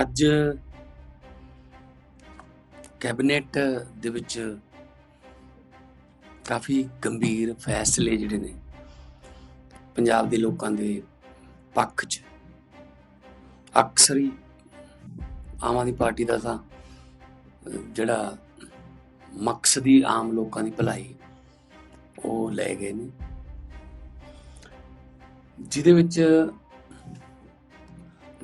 ਅੱਜ ਕੈਬਨਿਟ ਦੇ ਵਿੱਚ ਕਾਫੀ ਗੰਭੀਰ ਫੈਸਲੇ ਜਿਹੜੇ ਨੇ ਪੰਜਾਬ ਦੇ ਲੋਕਾਂ ਦੇ ਪੱਖ 'ਚ। ਅਕਸਰ ਹੀ ਆਮ ਆਦਮੀ ਪਾਰਟੀ ਦਾ ਤਾਂ ਜਿਹੜਾ ਮਕਸਦ ਹੀ ਆਮ ਲੋਕਾਂ ਦੀ ਭਲਾਈ, ਉਹ ਲੈ ਗਏ ਨੇ। ਜਿਹਦੇ ਵਿੱਚ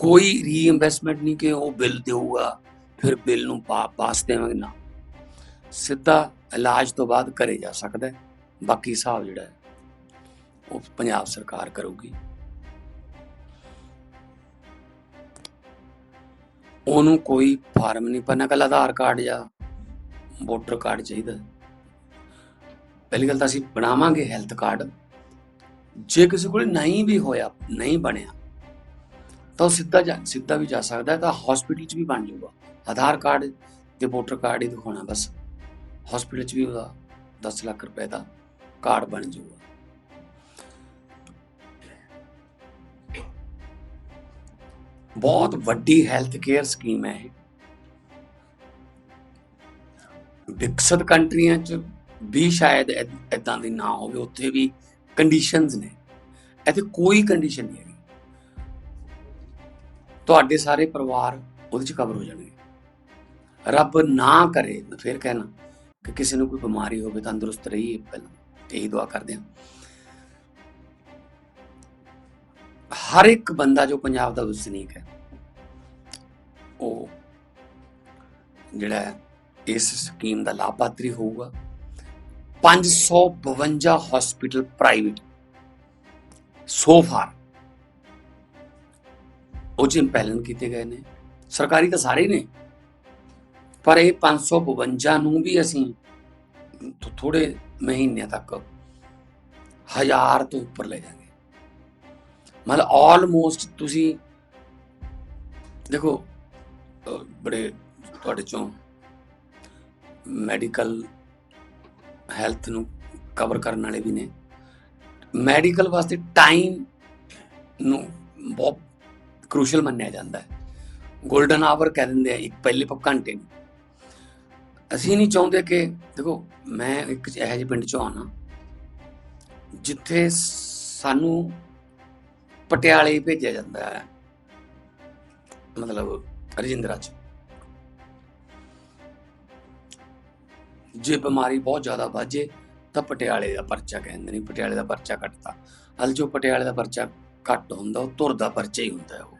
ਕੋਈ ਰੀਇੰਵੈਸਟਮੈਂਟ ਨਹੀਂ ਕਿ ਉਹ ਬਿੱਲ ਦੇਊਗਾ, ਫਿਰ ਬਿੱਲ ਨੂੰ ਪਾ ਪਾਸ ਦੇਵਾਂਗੇ ਨਾ। ਸਿੱਧਾ ਇਲਾਜ ਤੋਂ ਬਾਅਦ ਕਰੇ ਜਾ ਸਕਦਾ ਹੈ, ਬਾਕੀ ਹਿਸਾਬ ਜਿਹੜਾ ਹੈ, ਉਹ ਪੰਜਾਬ ਸਰਕਾਰ ਕਰੂਗੀ। ਉਹਨੂੰ ਕੋਈ ਫਾਰਮ ਨਹੀਂ ਭਰਨਾ ਕੱਲ ਆਧਾਰ ਕਾਰਡ ਜਾਂ ਵੋਟਰ ਕਾਰਡ ਚਾਹੀਦਾ ਪਹਿਲੀ ਗੱਲ ਤਾਂ ਅਸੀਂ ਬਣਾਵਾਂਗੇ ਹੈਲਥ ਕਾਰਡ। ਜੇ ਕਿਸੇ ਕੋਲ ਨਹੀਂ ਵੀ ਹੋਇਆ, ਨਹੀਂ ਬਣਿਆ ਤਾਂ ਉਹ ਸਿੱਧਾ ਜਾ, ਸਿੱਧਾ ਵੀ ਜਾ ਸਕਦਾ ਤਾਂ ਹਸਪੀਟਲ 'ਚ ਵੀ ਬਣ ਜਾਊਗਾ। ਆਧਾਰ ਕਾਰਡ ਤੇ ਵੋਟਰ ਕਾਰਡ ਹੀ ਦਿਖਾਉਣਾ ਬਸ। ਹਸਪੀਟਲ 'ਚ ਵੀ ਉਹਦਾ 10 ਲੱਖ ਰੁਪਏ ਦਾ ਕਾਰਡ ਬਣ ਜਾਊਗਾ। ਬਹੁਤ ਵੱਡੀ ਹੈਲਥ ਕੇਅਰ ਸਕੀਮ ਹੈ ਇਹ। ਵਿਕਸਿਤ ਕੰਟਰੀਆਂ 'ਚ ਵੀ ਸ਼ਾਇਦ ਇਦਾਂ ਦੀ ਨਾ ਹੋਵੇ, ਉੱਥੇ ਵੀ ਕੰਡੀਸ਼ਨਸ ਨੇ। ਇੱਥੇ ਕੋਈ ਕੰਡੀਸ਼ਨ ਨਹੀਂ ਹੈਗੀ। ਤੁਹਾਡੇ ਸਾਰੇ ਪਰਿਵਾਰ ਉਹਦੇ 'ਚ ਕਵਰ ਹੋ ਜਾਣਗੇ। ਰੱਬ ਨਾ ਕਰੇ ਫਿਰ ਕਹਿਣਾ ਕਿ ਕਿਸੇ ਨੂੰ ਕੋਈ ਬਿਮਾਰੀ ਹੋਵੇ, ਤੰਦਰੁਸਤ ਰਹੀਏ ਪਹਿਲਾਂ ਇਹੀ ਦੁਆ ਕਰਦੇ ਹਾਂ। ਹਰ ਇੱਕ ਬੰਦਾ ਜੋ ਪੰਜਾਬ ਦਾ ਵਸਨੀਕ ਹੈ, ਉਹ ਜਿਹੜਾ ਇਸ ਸਕੀਮ ਦਾ ਲਾਭਪਾਤਰੀ ਹੋਊਗਾ। 552 ਹਸਪੀਟਲ ਪ੍ਰਾਈਵੇਟ ਸੋ ਫਾਰ ਉਹ ਚ ਇੰਪੈਲਨ ਕੀਤੇ ਗਏ ਨੇ। ਸਰਕਾਰੀ ਤਾਂ ਸਾਰੇ ਨੇ। ਪਰ ਇਹ 552 ਨੂੰ ਵੀ ਅਸੀਂ ਥੋ- ਥੋੜੇ ਮਹੀਨਿਆਂ ਤੱਕ ਹਜ਼ਾਰ ਤੋਂ ਉੱਪਰ ਲੈ ਜਾਵਾਂਗੇ ਮਤਲਬ ਆਲਮੋਸਟ ਤੁਸੀਂ ਦੇਖੋ ਬੜੇ ਤੁਹਾਡੇ ਚੋਂ ਮੈਡੀਕਲ ਹੈਲਥ ਨੂੰ ਕਵਰ ਕਰਨ ਵਾਲੇ ਵੀ ਨੇ। ਮੈਡੀਕਲ ਵਾਸਤੇ ਟਾਈਮ ਨੂੰ ਬਹੁਤ ਕ੍ਰੂਸ਼ਲ ਮੰਨਿਆ ਜਾਂਦਾ ਹੈ। 골ਡਨ ਆਵਰ ਕਹਿ ਦਿੰਦੇ ਆ, ਇੱਕ ਪਹਿਲੇ ਪ, ਘੰਟੇ ਨੂੰ। ਅਸੀਂ ਨਹੀਂ ਚਾਹੁੰਦੇ ਕਿ, ਦੇਖੋ, ਮੈਂ ਇੱਕ ਇਹੋ ਜਿਹੇ ਪਿੰਡ ਚੋਂ ਆਣਾ ਜਿੱਥੇ ਸਾਨੂੰ ਪਟਿਆਲੇ ਭੇਜਿਆ ਜਾਂਦਾ ਹੈ, ਮਤਲਬ ਰਜਿੰਦਰਾ ਚ। ਜੇ ਬਿਮਾਰੀ ਬਹੁਤ ਜ਼ਿਆਦਾ ਵਾਜੇ ਤਾਂ ਪਟਿਆਲੇ ਦਾ ਪਰਚਾ ਕਹਿੰਦੇ ਨੇ, ਪਟਿਆਲੇ ਦਾ ਪਰਚਾ ਕੱਟਤਾ ਹਲ ਜੋ ਪਟਿਆਲੇ ਦਾ ਪਰਚਾ ਘੱਟ ਹੁੰਦਾ, ਉਹ ਤੁਰ ਦਾ ਪਰਚਾ ਹੀ ਹੁੰਦਾ ਉਹ।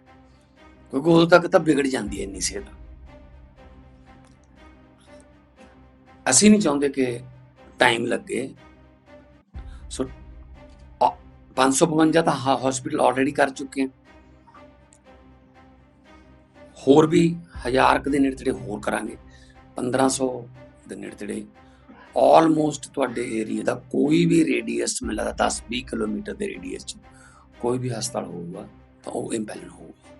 ਕਿਉਂਕਿ ਉਦੋਂ ਤੱਕ ਤਾਂ ਵਿਗੜ ਜਾਂਦੀ ਹੈ ਇੰਨੀ ਸਿਹਤ। ਅਸੀਂ ਨਹੀਂ ਚਾਹੁੰਦੇ ਕਿ ਟਾਈਮ ਲੱਗੇ। ਸੋ ਅ- 552 ਤਾਂ ਹਸਪੀਟਲ ਆਲਰੇਡੀ ਕਰ ਚੁੱਕੇ ਹਾਂ। ਹੋਰ ਵੀ ਹਜ਼ਾਰ ਕੁ ਦੇ ਨੇੜੇ ਤੇੜੇ ਹੋਰ ਕਰਾਂਗੇ। 1500 ਦੇ ਨੇੜੇ ਤੇੜੇ ਆਲਮੋਸਟ ਤੁਹਾਡੇ ਏਰੀਆ ਦਾ ਕੋਈ ਵੀ ਰੇਡੀਅਸ ਮੈਨੂੰ ਲੱਗਦਾ 10 20 ਕਿਲੋਮੀਟਰ ਦੇ ਰੇਡੀਅਸ ਚ ਕੋਈ ਵੀ ਹਸਪਤਾਲ ਹੋਊਗਾ ਤਾਂ ਉਹ ਇੰਪੈਲਨ ਹੋਊਗਾ।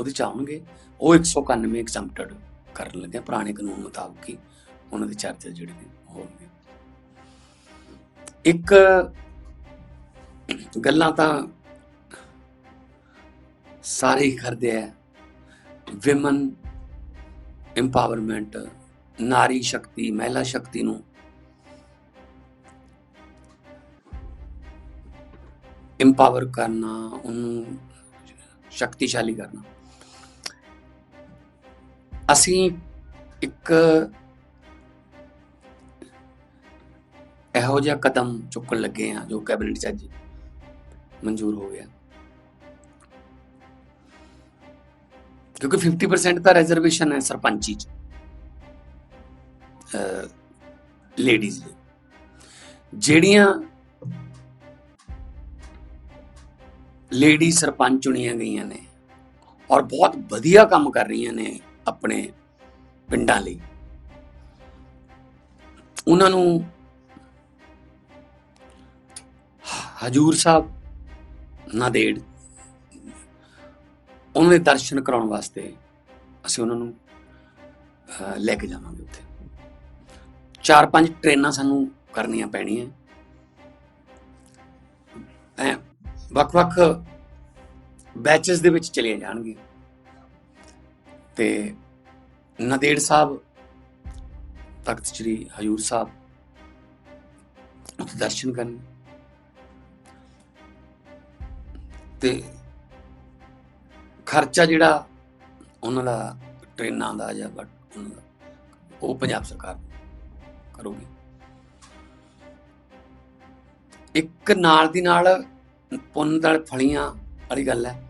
ਉਹਦੇ ਚ ਆਉਣਗੇ। ਉਹ 191 ਐਗਜ਼ੈਂਪਟਡ ਕਰਨ ਲੱਗੇ ਪੁਰਾਣੇ ਕਾਨੂੰਨ ਮੁਤਾਬਕ ਹੀ। ਉਹਨਾਂ ਦੇ ਚਾਰਜਰ ਜਿਹੜੇ ਨੇ ਹੋਣਗੇ। ਇੱਕ ਗੱਲਾਂ ਤਾਂ ਸਾਰੇ ਹੀ ਕਰਦੇ ਆ। ਵਿਮਨ ਇੰਪਾਵਰਮੈਂਟ ਨਾਰੀ ਸ਼ਕਤੀ, ਮਹਿਲਾ ਸ਼ਕਤੀ ਨੂੰ ਇੰਪਾਵਰ ਕਰਨਾ, ਉਹਨੂੰ ਸ਼ਕਤੀਸ਼ਾਲੀ ਕਰਨਾ। ਅਸੀਂ ਇੱਕ ਇਹੋ ਜਿਹਾ ਕਦਮ ਚੁੱਕਣ ਲੱਗੇ ਆ ਜੋ ਕੈਬਨਿਟ ਚ ਅੱਜ ਮਨਜ਼ੂਰ ਹੋ ਗਿਆ। ਕਿਉਂਕਿ 50% ਤਾਂ ਰਿਜ਼ਰਵੇਸ਼ਨ ਹੈ ਸਰਪੰਚੀ ਚ ਲੇਡੀਜ਼ ਲਈ। ਜਿਹੜੀਆਂ ਲੇਡੀ ਸਰਪੰਚ ਚੁਣੀਆਂ ਗਈਆਂ ਨੇ ਔਰ ਬਹੁਤ ਵਧੀਆ ਕੰਮ ਕਰ ਰਹੀਆਂ ਨੇ ਆਪਣੇ ਪਿੰਡਾਂ ਲਈ। ਉਹਨਾਂ ਨੂੰ ਹਜੂਰ ਸਾਹਿਬ ਨਾਦੇੜ ਉਹਨਾਂ ਦੇ ਦਰਸ਼ਨ ਕਰਾਉਣ ਵਾਸਤੇ ਅਸੀਂ ਉਹਨਾਂ ਨੂੰ ਲੈ ਕੇ ਜਾਵਾਂਗੇ ਉੱਥੇ। ਚਾਰ ਪੰਜ ਟ੍ਰੇਨਾਂ ਸਾਨੂੰ ਕਰਨੀਆਂ ਪੈਣੀਆਂ। ਐ, ਵੱਖ-ਵੱਖ ਬੈਚਸ ਦੇ ਵਿੱਚ ਚਲੇ ਜਾਣਗੇ ਤੇ ਨਦੇੜ ਸਾਹਿਬ ਤਖਤ ਸ੍ਰੀ ਹਜੂਰ ਸਾਹਿਬ ਉੱਥੇ ਦਰਸ਼ਨ ਕਰਨ। ਤੇ ਖਰਚਾ ਜਿਹੜਾ ਉਹਨਾਂ ਦਾ ਟ੍ਰੇਨਾਂ ਦਾ ਜਾਂ ਬਟ ਉਹਨਾਂ ਦਾ, ਉਹ ਪੰਜਾਬ ਸਰਕਾਰ ਕਰੂਗੀ। ਇੱਕ ਨਾਲ ਦੀ ਨਾਲ ਪੁੰਨ ਦਲ ਫਲੀਆਂ ਵਾਲੀ ਗੱਲ ਹੈ।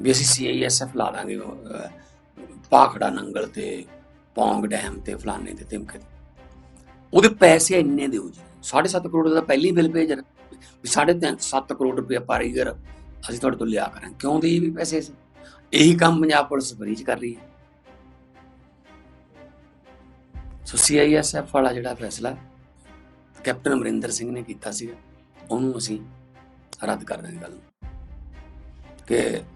ਵੀ ਅਸੀਂ ਸੀਆਈਐਸਐਫ ਲਾ ਦਾਂਗੇ ਅਹ, ਪਾਖੜਾ ਨੰਗਲ ਤੇ ਪੌਂਗ ਡੈਮ ਤੇ ਫਲਾਣੇ ਤੇ ਤਿਮਕੇ ਉਹਦੇ ਪੈਸੇ ਇੰਨੇ ਦਿਓ ਜੀ। 7.5 ਕਰੋੜ ਦਾ ਪਹਿਲੀ ਬਿੱਲ ਭੇਜ ਰਹੇ। ਵੀ 7.5 ਕਰੋੜ ਰੁਪਏ ਪਾਰੀਗਰ ਅਸੀਂ ਤੁਹਾਡੇ ਤੋਂ ਲਿਆ ਕਰਾਂ ਕਿਉਂ ਦੇ ਵੀ ਪੈਸੇ ਸੀ ਇਹੀ ਕੰਮ ਪੰਜਾਬ ਪੁਲਿਸ ਫਰੀ ਚ ਕਰ ਰਹੀ ਹੈ। ਸੋ ਸੀਆਈਐਸਐਫ ਵਾਲਾ ਜਿਹੜਾ ਫੈਸਲਾ ਕੈਪਟਨ ਅਮਰਿੰਦਰ ਸਿੰਘ ਨੇ ਕੀਤਾ ਸੀਗਾ ਉਹਨੂੰ ਅਸੀਂ ਰੱਦ ਕਰ ਦਾਂਗੇ ਗੱਲ ਨੂੰ। ਕਿ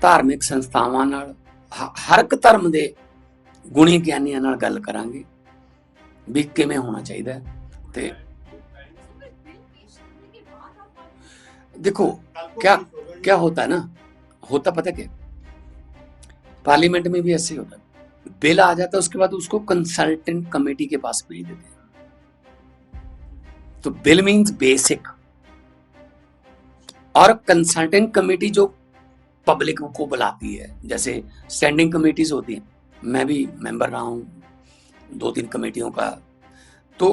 ਧਾਰਮਿਕ ਸੰਸਥਾਵਾਂ ਨਾਲ ਹ- ਹਰ ਇੱਕ ਧਰਮ ਦੇ ਗੁਣੀ ਗਿਆਨੀਆਂ ਨਾਲ ਗੱਲ ਕਰਾਂਗੇ ਵੀ ਕਿਵੇਂ ਹੋਣਾ ਚਾਹੀਦਾ ਹੈ ਤੇ देखो क्या क्या होता है ना होता पता क्या पार्लियामेंट में भी ऐसे ही होता है बिल आ जाता है उसके बाद उसको कंसल्टेंट कमेटी के पास भेज देते हैं तो बिल मींस बेसिक और कंसल्टेंट कमेटी जो पब्लिक को बुलाती है। जैसे स्टैंडिंग कमेटीज होती हैं। मैं भी मेंबर रहा हूँ दो तीन कमेटियों का। तो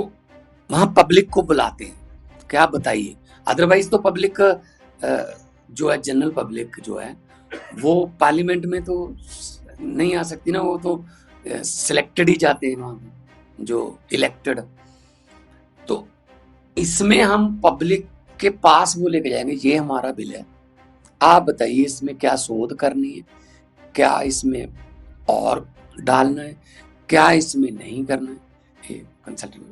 वहाँ पब्लिक को बुलाते हैं। क्या बताइए? अदरवाइज़ तो पब्लिक जो है जनरल पब्लिक जो है, वो पार्लियामेंट में तो नहीं आ सकती ना, वो तो सिलेक्टेड ही जाते हैं वहाँ जो इलेक्टेड तो इसमें हम पब्लिक के पास वो लेके जाएँगे, ये हमारा बिल है। आप बताइए इसमें क्या शोध करनी है क्या इसमें और डालना है क्या इसमें नहीं करना है ये कंसल्टिंग